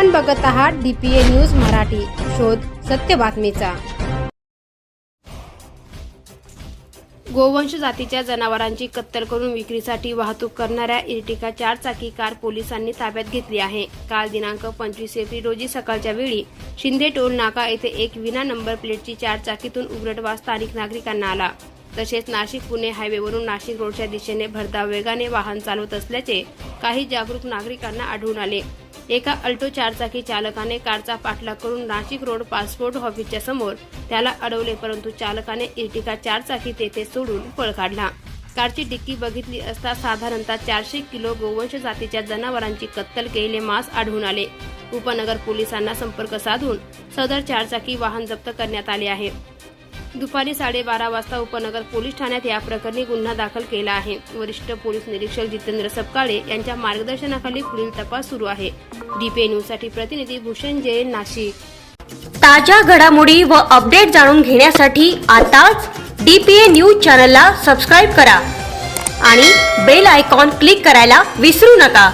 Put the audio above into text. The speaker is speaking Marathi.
आपण बघत आहात डीपीए न्यूज मराठी. शोध सत्य बातमीचा. गोवंश जातीच्या जनावरांची कत्तल करून विक्रीसाठी वाहतूक करणाऱ्या इर्टिका चारचाकी कार पोलिसांनी ताब्यात घेतली आहे. काल दिनांक पंचवीस एप्रिल रोजी सकाळच्या वेळी शिंदे टोल नाका येथे एक विना नंबर प्लेटची चारचाकीतून उघडवा स्थानिक नागरिकांना आला. तसेच नाशिक पुणे हायवेवरून नाशिक रोडच्या दिशेने भरधाव वेगाने वाहन चालवत असल्याचे काही जागरूक नागरिकांना आढळून आले. एका अल्टो चारचाकी चालकाने कारचा पाठलाग करून नाशिक रोड पासपोर्ट ऑफिसच्या समोर त्याला अडवले परंतु चालकाने इर्टिका चारचाकी तेथे सोडून पळ काढला. कारची डिक्की बघितली असता साधारणतः चारशे किलो गोवंश जातीच्या जनावरांची कत्तल केलेले मांस आढळून आले. उपनगर पोलिसांना संपर्क साधून सदर चारचाकी वाहन जप्त करण्यात आले आहे. दुपारी साडेबारा वाजता उपनगर पोलीस ठाण्यात या प्रकरणी गुन्हा दाखल केला आहे. वरिष्ठ पोलीस निरीक्षक जितेंद्र सपकाळे यांच्या मार्गदर्शनाखाली पुढील तपास सुरू आहे. डीपीए न्यूजसाठी प्रतिनिधी भूषण जैन नाशिक. ताज्या घडामोडी व अपडेट जाणून घेण्यासाठी आताच डीपीए न्यूज चॅनलला सबस्क्राईब करा आणि बेल आयकॉन क्लिक करायला विसरू नका.